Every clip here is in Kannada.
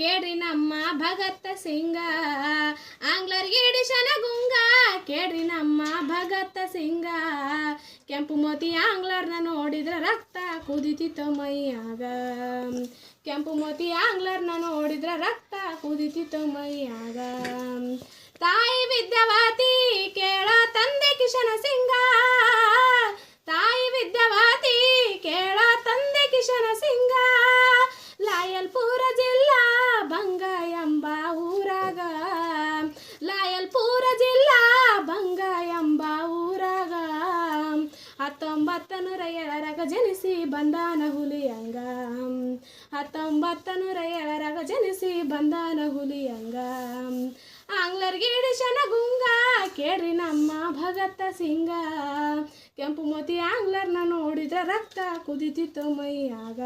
ಕೇಳ್ರಿ ನಮ್ಮ ಭಗತ್ತ ಸಿಂಗ. ಆಂಗ್ಲರಿಗೆ ಇಡಿಶನ ಗುಂಗ ಕೇಳ್ರಿ ನಮ್ಮ ಭಗತ್ತ ಸಿಂಗ. ಕೆಂಪು ಮೋತಿ ಆಂಗ್ಲರ್ನ ನೋಡಿದ್ರ ರಕ್ತ ಕುದಿತಿತ್ತು ಮೈಯಾಗ. ಕೆಂಪು ಮೋತಿ ಆಂಗ್ಲರ್ನ ನೋಡಿದ್ರ ರಕ್ತ ಕುದಿತಿತ್ತು ಮೈಯಾಗ. ತಾಯಿ ವಿದ್ಯಾವತಿ, ಕೇಳ ತಂದೆ ಕಿಶನ ಸಿಂಗ. ತಾಯಿ ವಿದ್ಯಾವತಿ, ಕೇಳ ತಂದೆ ಕಿಶನ ಸಿಂಗ. ಹತ್ತೊಂಬತ್ತ ನೂರ ಏಳರಾಗ ಜನಿಸಿ ಬಂದಾನ ಹುಲಿಯಂಗ ಹತ್ತೊಂಬತ್ತ ನೂರ ಏಳರಾಗ ಜನಿಸಿ ಬಂದಾನ ಹುಲಿಯಂಗ ಆಂಗ್ಲರ್ಗೆ ಹಿಡಿಸನ ಗುಂಗ, ಕೇಳ್ರಿ ನಮ್ಮ ಭಗತ್ತ ಸಿಂಗ. ಕೆಂಪು ಮೋತಿ ಆಂಗ್ಲರ್ನ ನೋಡಿದ್ರೆ ರಕ್ತ ಕುದಿತಿತ್ತು ಮೈಯಾಗ.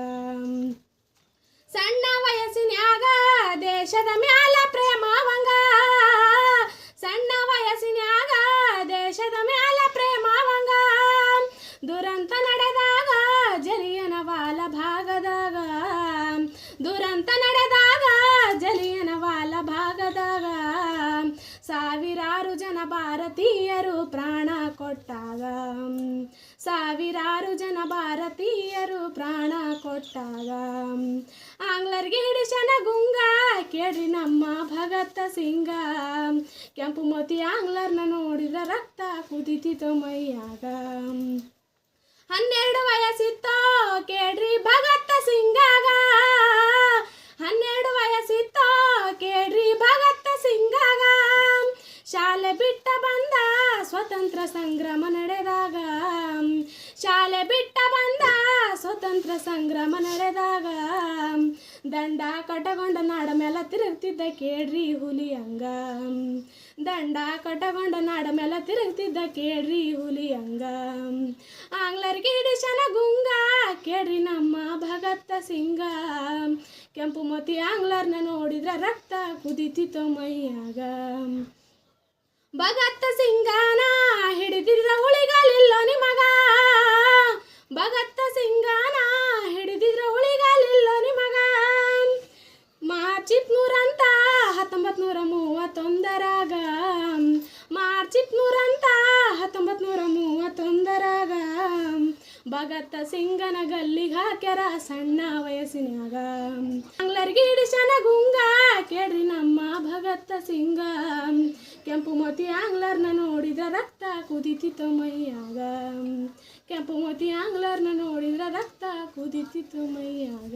ಸಣ್ಣ ವಯಸ್ಸಿನ್ಯಾಗ ವಾಲ ಸಾವಿರಾರು ಜನ ಭಾರತೀಯರು ಪ್ರಾಣ ಕೊಟ್ಟಾಗ ಸಾವಿರಾರು ಜನ ಭಾರತೀಯರು ಪ್ರಾಣ ಕೊಟ್ಟಾಗ ಆಂಗ್ಲರ್ಗೆ ಹಿಡಿಸನ ಗುಂಗ, ಕೇಳ್ರಿ ನಮ್ಮ ಭಗತ್ತ ಸಿಂಗ. ಕೆಂಪು ಮೋತಿ ಆಂಗ್ಲರ್ನ ನೋಡಿದ ರಕ್ತ ಕುದಿತಿತ್ತು ಮೈಯಾಗ ಹನ್ನೆರಡು ವಯಸ್ಸಿತ್ತೋ, ಕೇಳ್ರಿ ಭಗತ್ತ ಸಿಂಗಾಗ. ಹನ್ನೆರಡು ವಯಸ್ಸಿತ್ತೋ ಸ್ವತಂತ್ರ ಸಂಗ್ರಾಮ ನಡೆದಾಗ ಶಾಲೆ ಬಿಟ್ಟ ಬಂದ ಸ್ವತಂತ್ರ ಸಂಗ್ರಾಮ ನಡೆದಾಗ ದಂಡ ಕಟಗೊಂಡ ನಾಡ ಮೇಲೆ ತಿರುಗ್ತಿದ್ದ ಕೇಳ್ರಿ ಹುಲಿ ಹಂಗ ದಂಡ ಕಟಗೊಂಡ ನಾಡ ಮೇಲೆ ತಿರುಗ್ತಿದ್ದ ಕೇಳ್ರಿ ಹುಲಿ ಹಂಗ ಆಂಗ್ಲರಿಗೆ ಇಡಿಶನ ಗುಂಗ, ಕೇಳ್ರಿ ನಮ್ಮ ಭಗತ್ತ ಸಿಂಗ ಕೆಂಪು ಮೋತಿ ಆಂಗ್ಲರ್ನ ನೋಡಿದ್ರೆ ರಕ್ತ ಕುದಿತಿತ್ತು ಮೈಯಾಗ ಭಗತ್ತ ಸಿಂಗಾನ ಹಿಡಿದಿದ್ರ ಹುಳಿಗಾಲಿಲ್ಲ ನಿಮಗ. ಭಗತ್ ಸಿಂಗಾನ ಹಿಡಿದಿದ್ರ ಹುಳಿಗಾಲಿಲ್ಲ ನಿಮಗ. ಮಾರ್ಚ್ ಇಪ್ನೂರಂತ ಹತ್ತೊಂಬತ್ತು ನೂರ ಮೂವತ್ತೊಂದರಾಗ. ಮಾರ್ಚ್ ಇಪ್ನೂರಂತ ಹತ್ತೊಂಬತ್ತು ನೂರ ಮೂವತ್ತೊಂದರಾಗ ಭಗತ್ತ ಸಿಂಗನ ಗಲ್ಲಿಗೆ ಹಾಕ್ಯಾರ ಸಣ್ಣ ವಯಸ್ಸಿನಾಗ ಆಂಗ್ಲರ್ಗೆ ಹಿಡಿಸನ ಗುಂಗ, ಕೇಳ್ರಿ ನಮ್ಮ ಭಗತ್ತ ಸಿಂಗ. ಕೆಂಪು ಮೋತಿ ಆಂಗ್ಲರ್ನ ನೋಡಿದ ರಕ್ತ ಕುದಿತಿತ್ತು ಮೈಯಾಗ. ಕೆಂಪು ಮೋತಿ ಆಂಗ್ಲರ್ನ ನೋಡಿದ್ರ ರಕ್ತ ಕುದಿತಿತ್ತು ಮೈಯಾಗ.